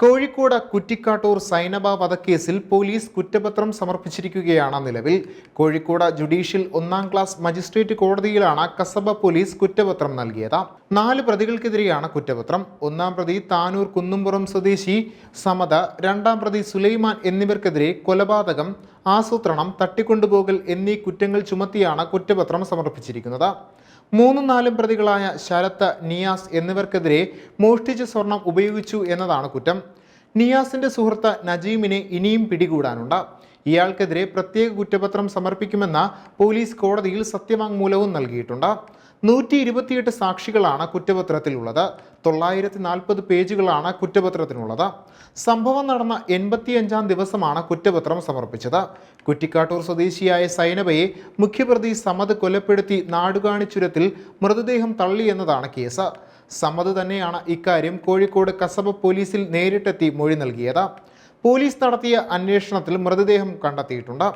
കോഴിക്കോട് കുറ്റിക്കാട്ടൂർ സൈനബ വധക്കേസിൽ പോലീസ് കുറ്റപത്രം സമർപ്പിച്ചിരിക്കുകയാണ് നിലവിൽ. കോഴിക്കോട് ജുഡീഷ്യൽ ഒന്നാം ക്ലാസ് മജിസ്ട്രേറ്റ് കോടതിയിലാണ് കസബ പോലീസ് കുറ്റപത്രം നൽകിയത്. നാല് പ്രതികൾക്കെതിരെയാണ് കുറ്റപത്രം. ഒന്നാം പ്രതി താനൂർ കുന്നുംപുറം സ്വദേശി സമത രണ്ടാം പ്രതി സുലൈമാൻ എന്നിവർക്കെതിരെ കൊലപാതകം ആസൂത്രണം തട്ടിക്കൊണ്ടുപോകൽ എന്നീ കുറ്റങ്ങൾ ചുമത്തിയാണ് കുറ്റപത്രം സമർപ്പിച്ചിരിക്കുന്നത്. മൂന്നും നാലും പ്രതികളായ ശരത്ത് നിയാസ് എന്നിവർക്കെതിരെ മോഷ്ടിച്ച സ്വർണം ഉപയോഗിച്ചു എന്നതാണ് കുറ്റം. നിയാസിന്റെ സുഹൃത്ത് നജീമിനെ ഇനിയും പിടികൂടാനുണ്ട്. ഇയാൾക്കെതിരെ പ്രത്യേക കുറ്റപത്രം സമർപ്പിക്കുമെന്ന പോലീസ് കോടതിയിൽ സത്യവാങ്മൂലവും നൽകിയിട്ടുണ്ട്. നൂറ്റി ഇരുപത്തിയെട്ട് സാക്ഷികളാണ് കുറ്റപത്രത്തിലുള്ളത്. തൊള്ളായിരത്തി നാൽപ്പത് പേജുകളാണ് കുറ്റപത്രത്തിനുള്ളത് സംഭവം നടന്ന എൺപത്തിയഞ്ചാം ദിവസമാണ് കുറ്റപത്രം സമർപ്പിച്ചത്. കുറ്റിക്കാട്ടൂർ സ്വദേശിയായ സൈനബയെ മുഖ്യപ്രതി സമത് കൊലപ്പെടുത്തി നാടുകാണിച്ചുരത്തിൽ മൃതദേഹം തള്ളി എന്നതാണ് കേസ്. സമത് തന്നെയാണ് ഇക്കാര്യം കോഴിക്കോട് കസബ പോലീസിൽ നേരിട്ടെത്തി മൊഴി നൽകിയത്. പോലീസ് നടത്തിയ അന്വേഷണത്തിൽ മൃതദേഹം കണ്ടെത്തിയിട്ടുണ്ട്.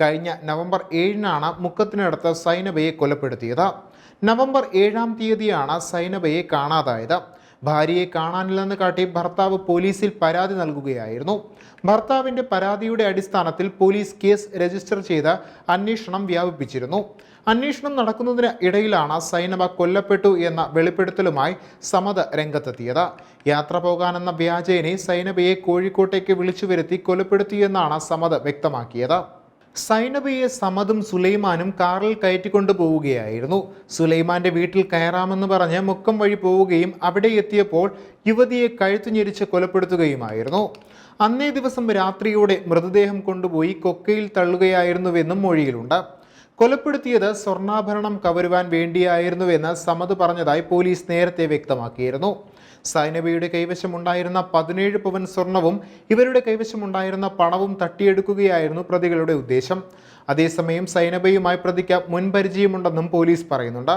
കഴിഞ്ഞ നവംബർ ഏഴിനാണ് മുക്കത്തിനടുത്ത് സൈനബയെ കൊലപ്പെടുത്തിയത്. നവംബർ ഏഴാം തീയതിയാണ് സൈനബയെ കാണാതായത്. ഭാര്യയെ കാണാനില്ലെന്ന് കാട്ടി ഭർത്താവ് പോലീസിൽ പരാതി നൽകുകയായിരുന്നു. ഭർത്താവിന്റെ പരാതിയുടെ അടിസ്ഥാനത്തിൽ പോലീസ് കേസ് രജിസ്റ്റർ ചെയ്ത് അന്വേഷണം വ്യാപിപ്പിച്ചിരുന്നു. അന്വേഷണം നടക്കുന്നതിന് ഇടയിലാണ് സൈനബ കൊല്ലപ്പെട്ടു എന്ന വെളിപ്പെടുത്തലുമായി സമത രംഗത്തെത്തിയത്. യാത്ര പോകാനെന്ന വ്യാജേനെ സൈനബയെ കോഴിക്കോട്ടേക്ക് വിളിച്ചു വരുത്തി കൊലപ്പെടുത്തിയെന്നാണ് സമത വ്യക്തമാക്കിയത്. സൈനബയെ സമദും സുലൈമാനും കാറിൽ കയറ്റിക്കൊണ്ടു പോവുകയായിരുന്നു. സുലൈമാന്റെ വീട്ടിൽ കയറാമെന്ന് പറഞ്ഞ് മുക്കം വഴി പോവുകയും അവിടെ എത്തിയപ്പോൾ യുവതിയെ കഴുത്തു ഞെരിച്ച് കൊലപ്പെടുത്തുകയുമായിരുന്നു. അന്നേ ദിവസം രാത്രിയോടെ മൃതദേഹം കൊണ്ടുപോയി കൊക്കയിൽ തള്ളുകയായിരുന്നുവെന്നും മൊഴിയിലുണ്ട്. കൊലപ്പെടുത്തിയത് സ്വർണാഭരണം കവരുവാൻ വേണ്ടിയായിരുന്നുവെന്ന് സമത് പറഞ്ഞതായി പോലീസ് നേരത്തെ വ്യക്തമാക്കിയിരുന്നു. സൈനബിയുടെ കൈവശമുണ്ടായിരുന്ന പതിനേഴ് പവൻ സ്വർണവും ഇവരുടെ കൈവശമുണ്ടായിരുന്ന പണവും തട്ടിയെടുക്കുകയായിരുന്നു പ്രതികളുടെ ഉദ്ദേശം. അതേസമയം സൈനബയുമായി പ്രതിക്ക് മുൻപരിചയമുണ്ടെന്നും പോലീസ് പറയുന്നുണ്ട്.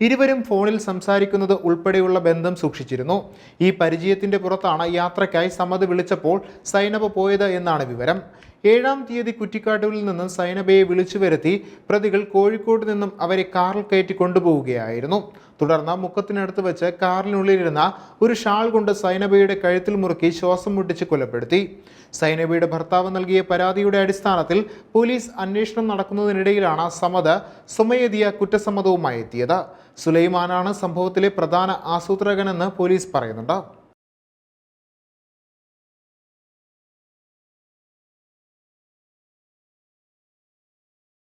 ഇരുവരും ഫോണിൽ സംസാരിക്കുന്നത് ഉൾപ്പെടെയുള്ള ബന്ധം സൂക്ഷിച്ചിരുന്നു. ഈ പരിചയത്തിന്റെ പുറത്താണ് യാത്രയ്ക്കായി സമ്മതി വിളിച്ചപ്പോൾ സൈനബ പോയത് എന്നാണ് വിവരം. ഏഴാം തീയതി കുറ്റിക്കാട്ടുവിൽ നിന്നും സൈനബയെ വിളിച്ചു വരുത്തി പ്രതികൾ കോഴിക്കോട് നിന്നും അവരെ കാറിൽ കയറ്റി കൊണ്ടുപോവുകയായിരുന്നു. തുടർന്ന് മുക്കത്തിനടുത്ത് വെച്ച് കാറിനുള്ളിലിരുന്ന ഒരു ഷാൾ കൊണ്ട് സൈനബയുടെ കഴുത്തിൽ മുറുക്കി ശ്വാസം മുട്ടിച്ച് കൊലപ്പെടുത്തി. സൈനബയുടെ ഭർത്താവ് നൽകിയ പരാതിയുടെ അടിസ്ഥാനത്തിൽ പോലീസ് അന്വേഷണം നടക്കുന്നതിനിടയിലാണ് സമദ് സ്വമേധിയ കുറ്റസമ്മതവുമായി എത്തിയത്. സുലൈമാനാണ് സംഭവത്തിലെ പ്രധാന ആസൂത്രകനെന്ന് പോലീസ് പറയുന്നുണ്ട്.